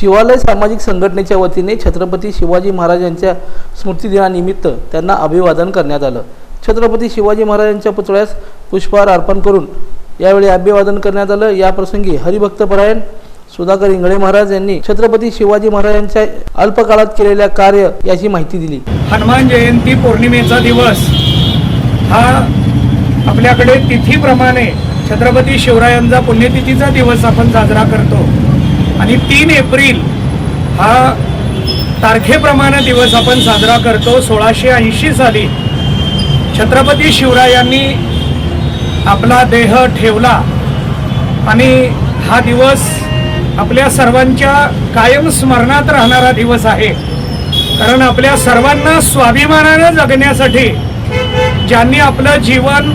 शिवालय सामाजिक संघटनेच्या वतीने छत्रपती शिवाजी महाराजांच्या स्मृतिदिनानिमित्त त्यांना अभिवादन करण्यात आलं. छत्रपती शिवाजी महाराजांच्या पुतळ्यास पुष्पहार अर्पण करून यावेळी अभिवादन करण्यात आलं. या प्रसंगी हरिभक्तपरायण सुधाकर इंगळे महाराज यांनी छत्रपती शिवाजी महाराजांच्या अल्पकाळात केलेल्या कार्य याची माहिती दिली. हनुमान जयंती पौर्णिमेचा दिवस हा आपल्याकडे तिथीप्रमाणे छत्रपती शिवरायांचा पुण्यतिथीचा दिवस आपण साजरा करतो. आणि तीन एप्रिल हा तारखेप्रमाणे दिवस आपण साजरा करतो. सोळाशे ऐंशी साली छत्रपती शिवरायांनी आपला देह ठेवला आणि हा दिवस आपल्या सर्वांच्या कायम स्मरणात राहणारा दिवस आहे. कारण आपल्या सर्वांना स्वाभिमानानं जगण्यासाठी ज्यांनी आपलं जीवन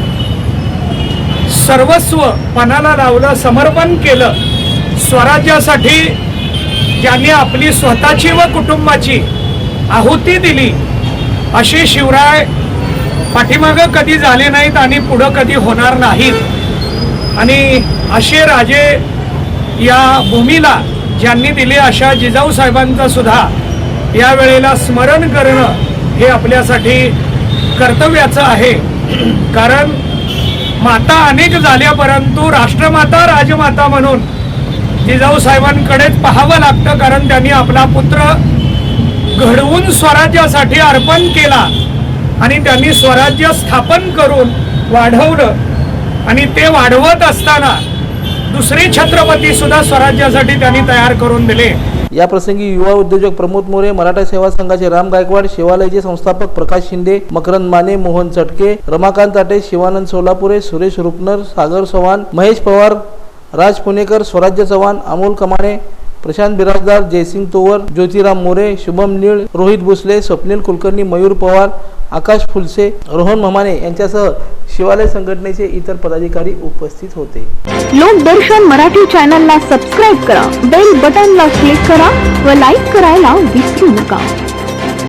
सर्वस्व पणाला लावलं समर्पण केलं स्वराज्यासाठी ज्यांनी आपली स्वतःची व कुटुंबाची आहुती दिली असे शिवराय पाठीमागं कधी झाले नाहीत आणि पुढं कधी होणार नाहीत. आणि असे राजे या भूमीला ज्यांनी दिले अशा जिजाऊ सुद्धा या वेळेला स्मरण करणं हे आपल्यासाठी कर्तव्याचं आहे. कारण माता अनेक झाल्या परंतु राष्ट्रमाता राजमाता म्हणून जिजाऊ साहेबांकडेच पाहावं लागतं कारण त्यांनी आपला पुत्र घडवून स्वराज्यासाठी अर्पण केला आणि त्यांनी स्वराज्य स्थापन करून वाढवलं. आणि ते वाढवत असताना दुसरे छत्रपती सुद्धा स्वराज्यासाठी त्यांनी तयार करून दिले. या प्रसंगी युवा उद्योजक प्रमोद मोरे मराठा सेवा संघाचे राम गायकवाड शिवालयचे संस्थापक प्रकाश शिंदे मकरंद माने मोहन चटके रमाकांत आटे शिवानंद सोलापुरे सुरेश रुपनर सागर चव्हाण महेश पवार राज पुणेकर स्वराज्य चव्हाण अमोल कमाणे प्रशांत बिराजदार जयसिंग तोवर ज्योतिराम मोरे शुभम निळ रोहित भोसले स्वप्नील कुलकर्णी मयूर पवार आकाश फुलसे रोहन ममाने यांच्यासह शिवालय संघटनेचे इतर पदाधिकारी उपस्थित होते. लोकदर्शन मराठी चॅनलला सबस्क्राईब करा बेल बटनला क्लिक करा व लाईक करायला विसरू नका.